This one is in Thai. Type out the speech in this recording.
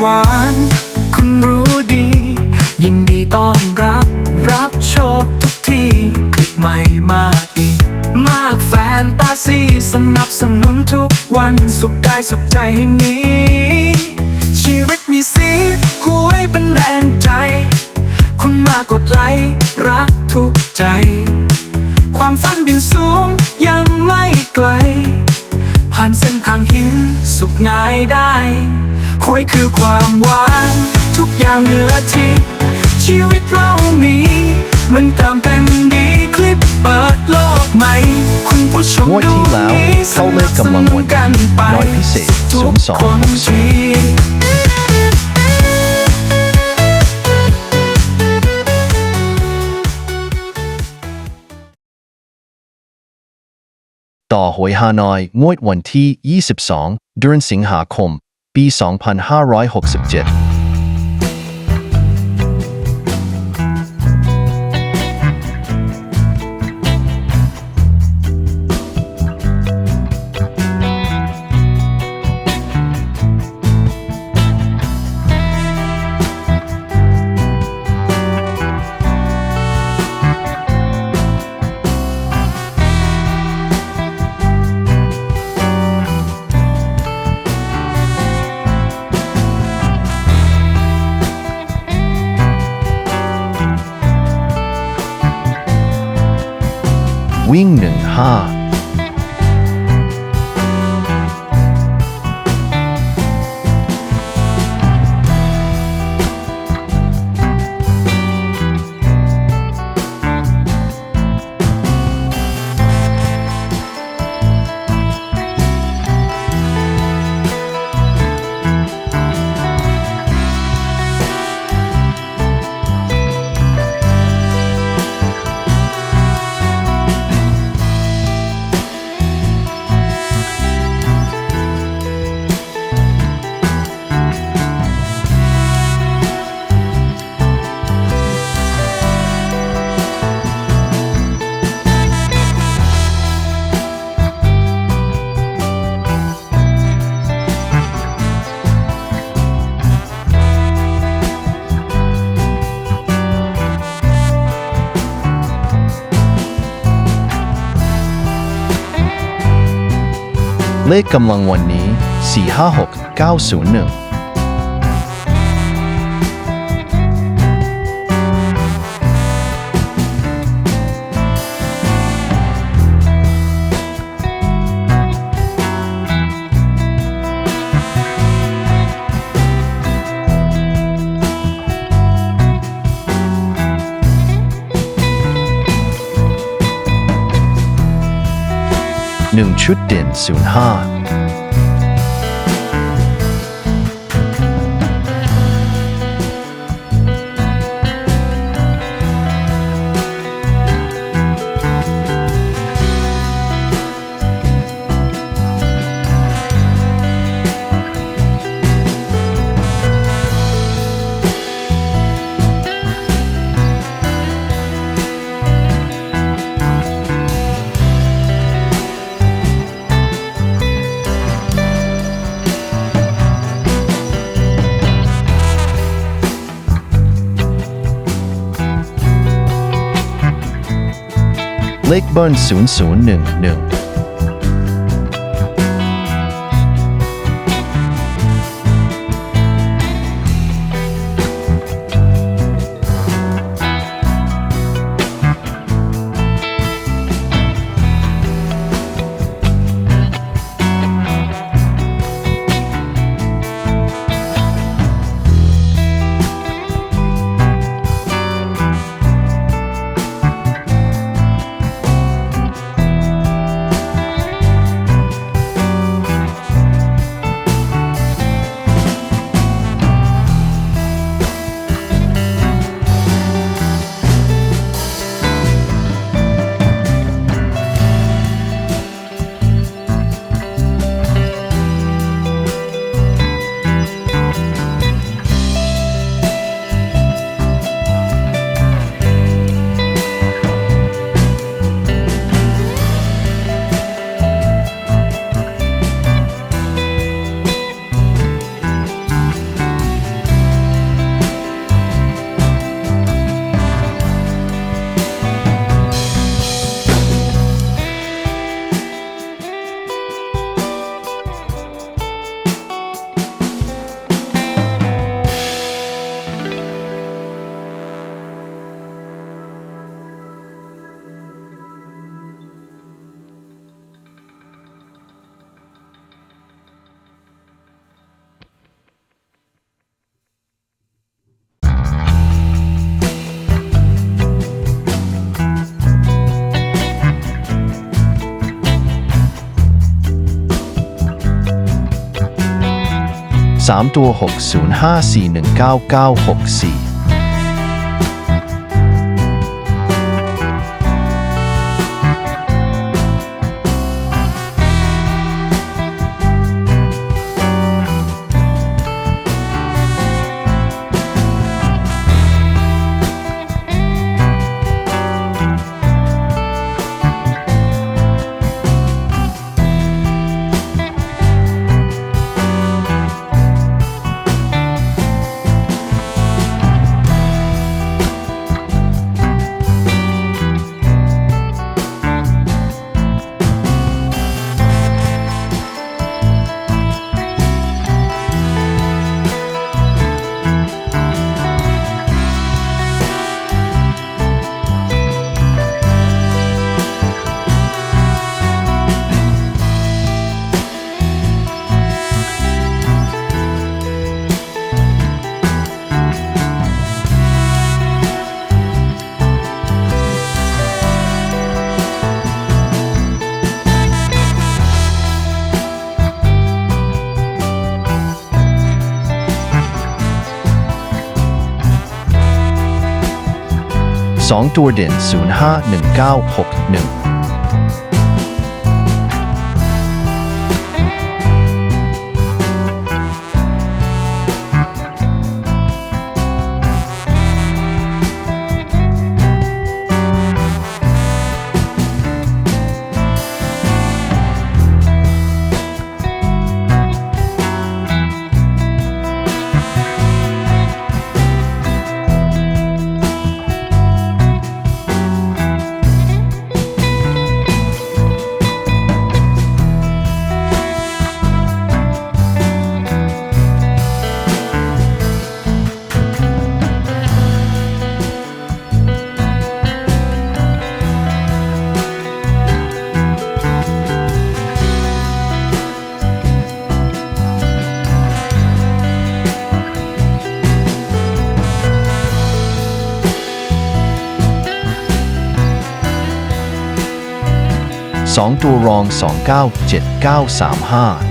หวาน คุณรู้ดี ยินดีต้อนรับ รับโชคทุกทีคลิปใหม่มาอีก มากแฟนตาซีสนับสนุนทุกวันสุขกายสุขใจให้มีชีวิตมีสีหวยเป็นแรงใจ คุณมากดไลค์รักทุกใจ ความฝันบินสูงยังไม่ไกลผ่านเส้นทางหินสุขง่ายได้ หวยคือความหวาน ทุกอย่างเหนือที่ชีวิตเรามี มันเติมเต็มดีคลิปเปิดโลกใหม่คุณผู้ชมงวดที่แล้วเข้าเลขกกำลังวันน้อยพิเศษทุก02คนชีวิตต่อหวยฮานอยงวดวันที่ 22 เดือนสิงหาคม ปี 2567 วิ่ง เลขกำลังวันนี้ 456 901 1 ชุดเด่น05 เลขเบิ้ล 3 ตัว 605419964 2ตัวเด่น 051961 2 ตัวรอง 297935